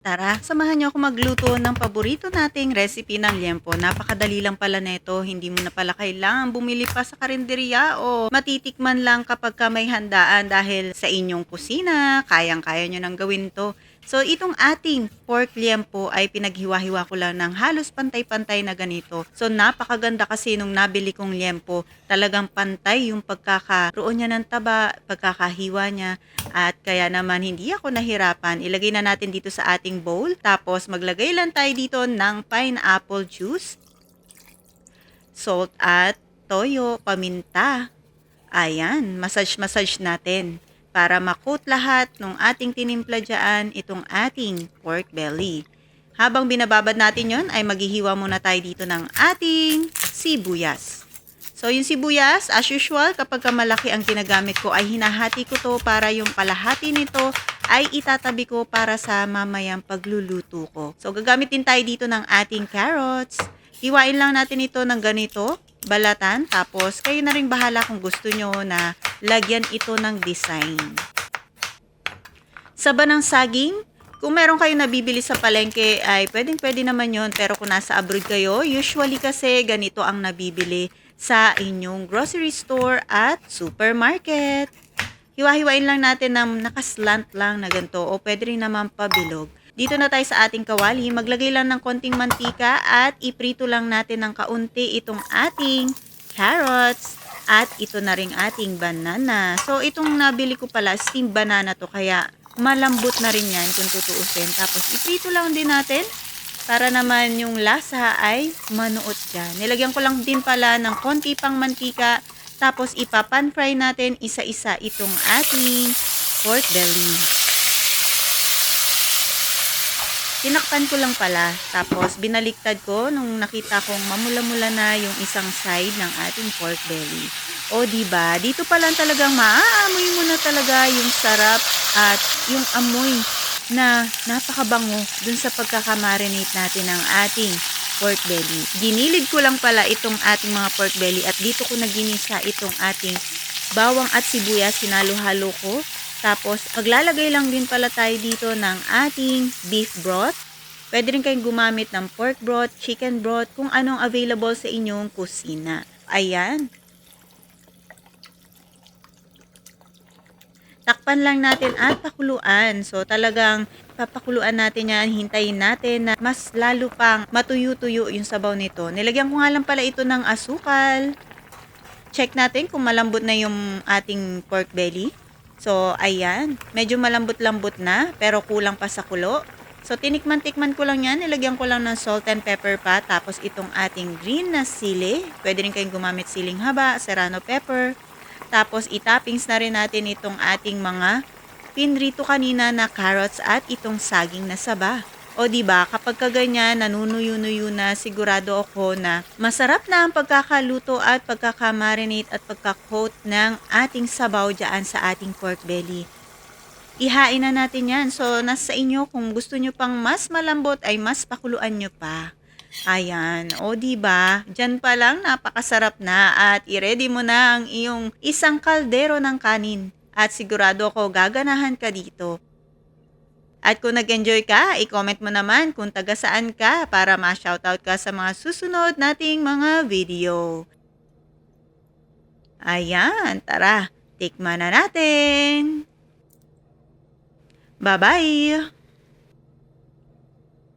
Tara, samahan niyo ako magluto ng paborito nating recipe ng liempo. Napakadali lang pala neto, hindi mo na pala kailangan bumili pa sa karinderya o matitikman lang kapag ka may handaan dahil sa inyong kusina, kayang-kaya nyo nang gawin to. So, itong ating pork liempo ay pinaghiwa-hiwa ko lang ng halos pantay-pantay na ganito. So, napakaganda kasi nung nabili kong liempo. Talagang pantay yung pagkakaroon niya ng taba, pagkakahiwa niya. At kaya naman hindi ako nahirapan. Ilagay na natin dito sa ating bowl. Tapos, maglagay lang tayo dito ng pineapple juice, salt at toyo, paminta. Ayan, massage-massage natin para makot lahat ng ating tinimpla dyan itong ating pork belly. Habang binababad natin yon ay maghihiwa muna tayo dito ng ating sibuyas. So yung sibuyas, as usual, kapag ka malaki ang ginagamit ko ay hinahati ko to para yung kalahati nito ay itatabi ko para sa mamayang pagluluto ko. So gagamit din tayo dito ng ating carrots. Hiwain lang natin ito ng ganito, balatan, tapos kayo na rin bahala kung gusto nyo na lagyan ito ng design. Saba ng saging, kung meron kayo nabibili sa palengke ay pwedeng pwede naman yon pero kung nasa abroad kayo, usually kasi ganito ang nabibili sa inyong grocery store at supermarket. Hiwa-hiwain lang natin ng nakaslant lang na ganito o pwede rin naman pabilog. Dito na tayo sa ating kawali, maglagay lang ng konting mantika at iprito lang natin ng kaunti itong ating carrots at ito na ring ating banana. So itong nabili ko pala, steamed banana to kaya malambot na rin yan kung tutuusin. Tapos iprito lang din natin para naman yung lasa ay manuot dyan. Nilagyan ko lang din pala ng konti pang mantika tapos ipapan fry natin isa-isa itong ating pork belly. Tinakpan ko lang pala. Tapos, binaliktad ko nung nakita kong mamula-mula na yung isang side ng ating pork belly. O, ba Dito pa lang talagang maaamoy mo na talaga yung sarap at yung amoy na napakabango dun sa pagkakamarinate natin ng ating pork belly. Ginilid ko lang pala itong ating mga pork belly at dito ko naginisa itong ating bawang at sibuyas. Sinalo-halo ko tapos, paglalagay lang din pala tayo dito ng ating beef broth. Pwede rin kayong gumamit ng pork broth, chicken broth, kung anong available sa inyong kusina. Ayan. Takpan lang natin at pakuluan. So, talagang papakuluan natin yan, hintayin natin na mas lalo pang matuyo-tuyo yung sabaw nito. Nilagyan ko nga lang pala ito ng asukal. Check natin kung malambot na yung ating pork belly. So, ayan. Medyo malambot-lambot na, pero kulang pa sa kulo. So, tinikman-tikman ko lang yan. Nilagyan ko lang ng salt and pepper pa. Tapos, itong ating green na sili. Pwede rin kayong gumamit siling haba, serrano pepper. Tapos, itappings na rin natin itong ating mga pinrito kanina na carrots at itong saging na saba. O di ba kapag kaganyan nanunuyo-nuyo na sigurado ako na masarap na ang pagkakaluto at pagkakamarinate at pagka-coat ng ating sabaw dyan sa ating pork belly. Ihain na natin yan. So, nasa inyo kung gusto nyo pang mas malambot ay mas pakuluan nyo pa. Ayan. O, di ba? Diyan pa lang napakasarap na at i-ready mo na ang iyong isang kaldero ng kanin. At sigurado ako gaganahan ka dito. At kung nag-enjoy ka, i-comment mo naman kung taga saan ka para ma-shoutout ka sa mga susunod nating mga video. Ayan, tara, tikman na natin. Bye-bye!